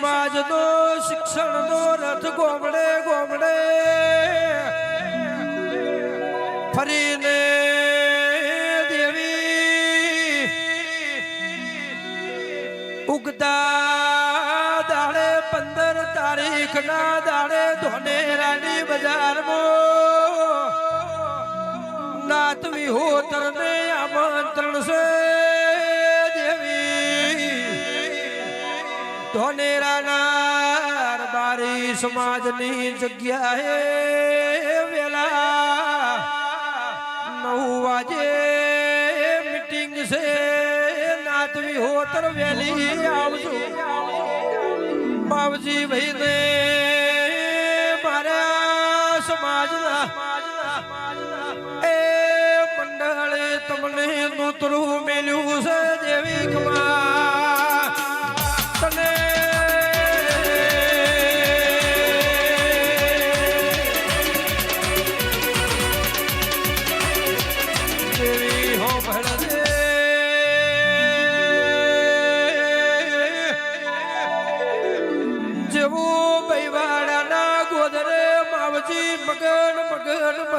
સમાજ નો, શિક્ષણ નો, રથ ગોમડે ગોમડે. ફરીને દેવી ઉગતા દાડે પંદર તારીખ ના દાડે ધોનેરાની બજારમાં. નાત વિહોતર ને આમંત્રણ છે. ધોનેરાના બારી સમાજની જગ્યાએ વેલા નવ વાજે મીટિંગ છે. નાતવી હોતર વેલી આવજો. બાવજી ભાઈ ને મારા સમાજના એ મંડળે તમને નૂતરું મેલ્યું છે. દેવી ખમા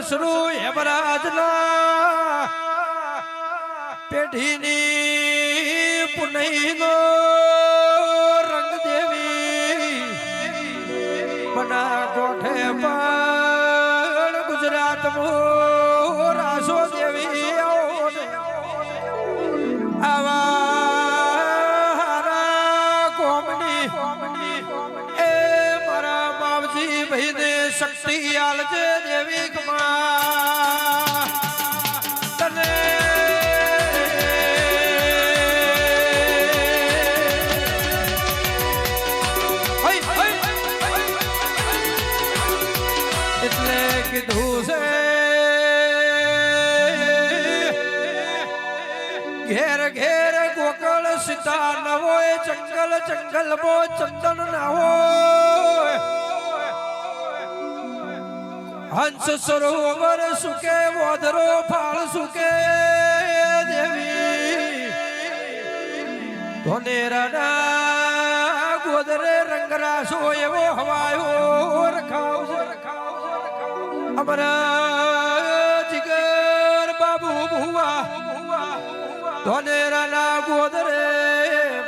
મસરું હેમરાજના પેઢીની પુનઈનો રંગ દેવી બના કોઠે પણ ગુજરાત રાસો દેવી આવો કોમની એ મારા બાપજી ભાઈને શક્તિ આલજે દેવી કમા તને. એટલે કીધું છે. ઘેર ઘેર ગોકળ સીતા ન હોય જંગલ જંગલ મો ચંદન ના હંસ સરોવર સુકે મોદરો ફાળ સુકે, દેવી. ધોનેરાના ગોદરે રંગરાસો એવો હવાયો રખાવ અમરા જીગર બાબુ ભુવા. ધોનેરાના ગોદરે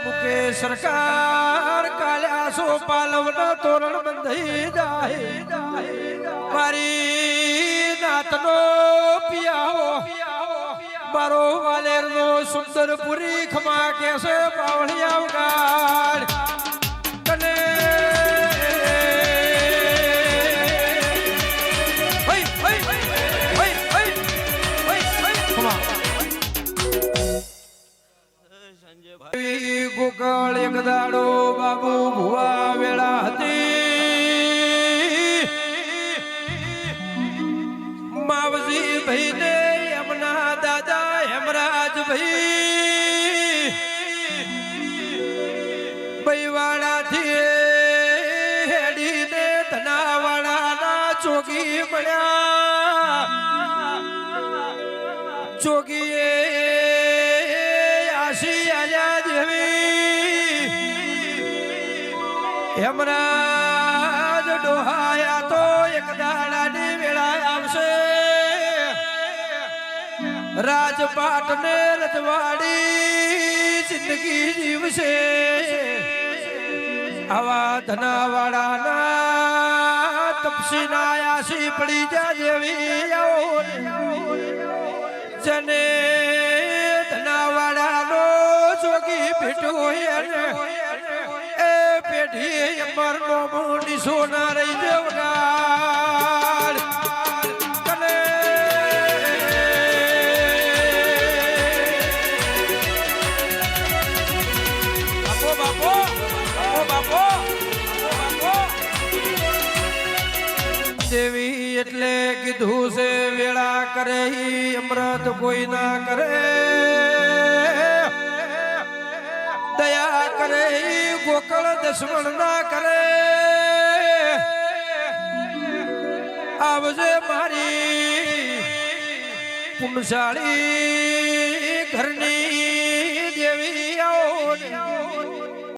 મુકે સરકાર કાલ્યાસો પાલવના તોરણ બંધાઈ જાય. મારી નાતનો પિયાઓ મારો વાલેરનો સુંદરપુરી ખમા કેસે કને ભાઈ, ગોકળ એક દાડો બાબુ ભુવા હેમરાજ ભાઈ. બૈવાડા થી હેડીને ધનાવાડાના ચોગી મળ્યા. ચોગીએ આશી આયા જેવી. હેમરાજ ડોહાયા તો એક દાડાની રાજપાટ ને રજવાડી જિંદગી જીવશે આવા ધનાવાળાના તપસીના આશી પડી જા જેવી. જને ધનાવાળાનો જોગી ભેટો એ પેઢી અમરનો મોની સોના રહી દેવનાર દેવી એટલે કીધું છે, વેળા કરે અમૃત કોઈ ના કરે. દયા કરે ગોકળ દસમણ ના કરે. આવજે મારી પુણશાળી ઘરની